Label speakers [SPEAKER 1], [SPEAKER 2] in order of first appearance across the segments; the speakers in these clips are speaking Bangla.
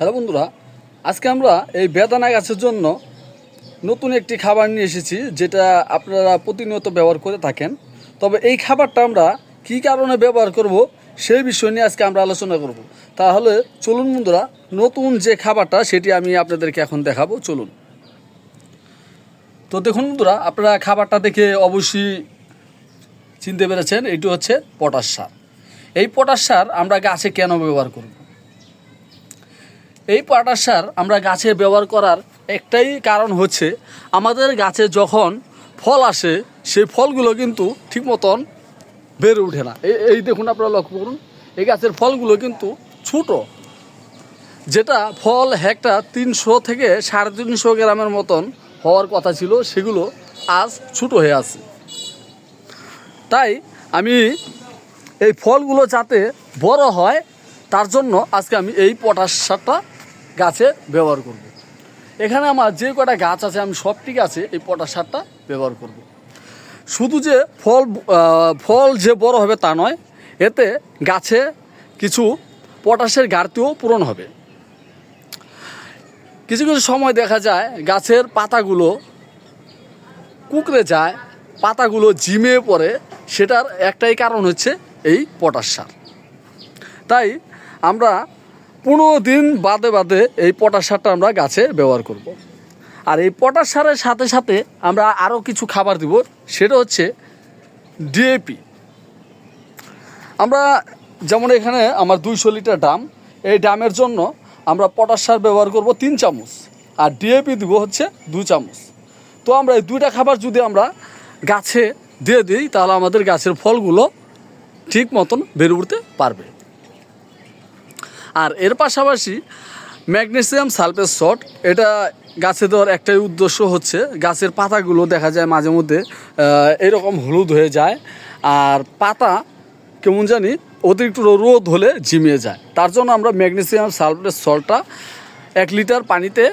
[SPEAKER 1] হ্যালো বন্ধুরা, আজকে আমরা এই বেদানা গাছের জন্য নতুন একটি খাবার নিয়ে এসেছি, যেটা আপনারা প্রতিনিয়ত ব্যবহার করে থাকেন। তবে এই খাবারটা আমরা কী কারণে ব্যবহার করব, সেই বিষয় নিয়ে আজকে আমরা আলোচনা করব। তাহলে চলুন বন্ধুরা, নতুন যে খাবারটা, সেটি আমি আপনাদেরকে এখন দেখাবো, চলুন। তো দেখুন বন্ধুরা, আপনারা খাবারটা দেখে অবশ্যই চিনতে পেরেছেন, এটি হচ্ছে পটাশ সার। এই পটাশ সার আমরা গাছে কেন ব্যবহার করব? এই পটাশ সার আমরা গাছে ব্যবহার করার একটাই কারণ হচ্ছে আমাদের গাছে যখন ফল আসে, সেই ফলগুলো কিন্তু ঠিক মতন বেড়ে ওঠে না। এই দেখুন আপনারা লক্ষ্য করুন, এই গাছের ফলগুলো কিন্তু ছোটো। যেটা ফল একটা তিনশো থেকে সাড়ে তিনশো গ্রামের মতন হওয়ার কথা ছিল, সেগুলো আজ ছোটো হয়ে আছে। তাই আমি এই ফলগুলো যাতে বড় হয়, তার জন্য আজকে আমি এই পটাশ সারটা গাছে ব্যবহার করব। এখানে আমার যে কটা গাছ আছে, আমি সবটি গাছে এই পটাশ সারটা ব্যবহার করব। শুধু যে ফল ফল যে বড় হবে তা নয়, এতে গাছে কিছু পটাশের ঘাটতিও পূরণ হবে কিছু কিছু সময় দেখা যায়, গাছের পাতাগুলো কুকড়ে যায়, পাতাগুলো ঝিমে পড়ে, সেটার একটাই কারণ হচ্ছে এই পটাশ সার তাই আমরা পনেরো দিন বাদে বাদে এই পটাশ সারটা আমরা গাছে ব্যবহার করব। আর এই পটাশ সারের সাথে সাথে আমরা আরও কিছু খাবার দিব, সেটা হচ্ছে ডিএপি আমরা যেমন এখানে আমার দুইশো লিটার ডাম, এই ডামের জন্য আমরা পটাশ সার ব্যবহার করব তিন চামচ, আর ডিএপি দিব হচ্ছে দুই চামচ। তো আমরা এই দুইটা খাবার যদি আমরা গাছে দিয়ে দিই, তাহলে আমাদের গাছের ফলগুলো ঠিক মতন বেড়ে উঠতে পারবে। আর এর পাশাপাশি ম্যাগনেসিয়াম সালফেট সল্ট, এটা গাছে দেওয়ার একটাই উদ্দেশ্য হচ্ছে গাছের পাতাগুলো দেখা যায় মাঝে মধ্যে এরকম হলুদ হয়ে যায় আর পাতা কেমন জানি অতিরিক্ত রোদ হলে ঝিমিয়ে যায়। তার জন্য আমরা ম্যাগনেসিয়াম সালফেট সল্টটা এক লিটার পানিতে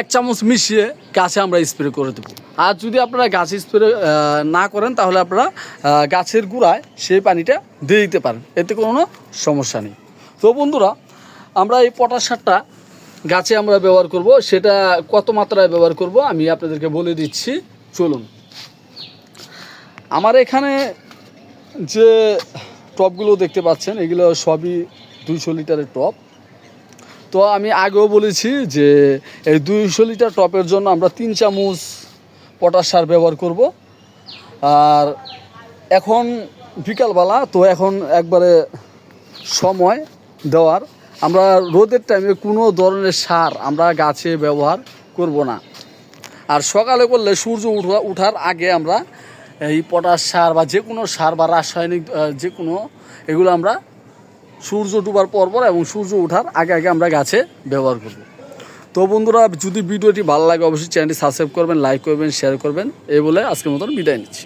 [SPEAKER 1] এক চামচ মিশিয়ে গাছে আমরা স্প্রে করে দেবো। আর যদি আপনারা গাছে স্প্রে না করেন তাহলে আপনারা গাছের গুঁড়ায় সেই পানিটা দিয়ে দিতে পারেন। এতে কোনো সমস্যা নেই। তো বন্ধুরা, আমরা এই পটাশ সারটা গাছে আমরা ব্যবহার করব, সেটা কত মাত্রায় ব্যবহার করব আমি আপনাদেরকে বলে দিচ্ছি। চলুন। আমার এখানে যে টপগুলো দেখতে পাচ্ছেন, এগুলো সবই দুইশো লিটারের টপ। তো আমি আগেও বলেছি যে এই দুইশো লিটার টপের জন্য আমরা তিন চামচ পটাশ সার ব্যবহার করব। আর এখন বিকালবেলা, তো এখন একবারে সময় দেওয়ার। আমরা রোদের টাইমে কোনো ধরনের সার আমরা গাছে ব্যবহার করব না। আর সকালে করলে সূর্য উঠা, উঠার আগে আমরা এই পটাশ সার বা যে কোনো সার বা রাসায়নিক যে কোনো এগুলো আমরা সূর্য ডুবার পর পর এবং সূর্য ওঠার আগে আগে আমরা গাছে ব্যবহার করব। তো বন্ধুরা, যদি ভিডিওটি ভালো লাগে অবশ্যই চ্যানেলটি সাবস্ক্রাইব করবেন, লাইক করবেন শেয়ার করবেন। এই বলে আজকের মতন বিদায় নিচ্ছি।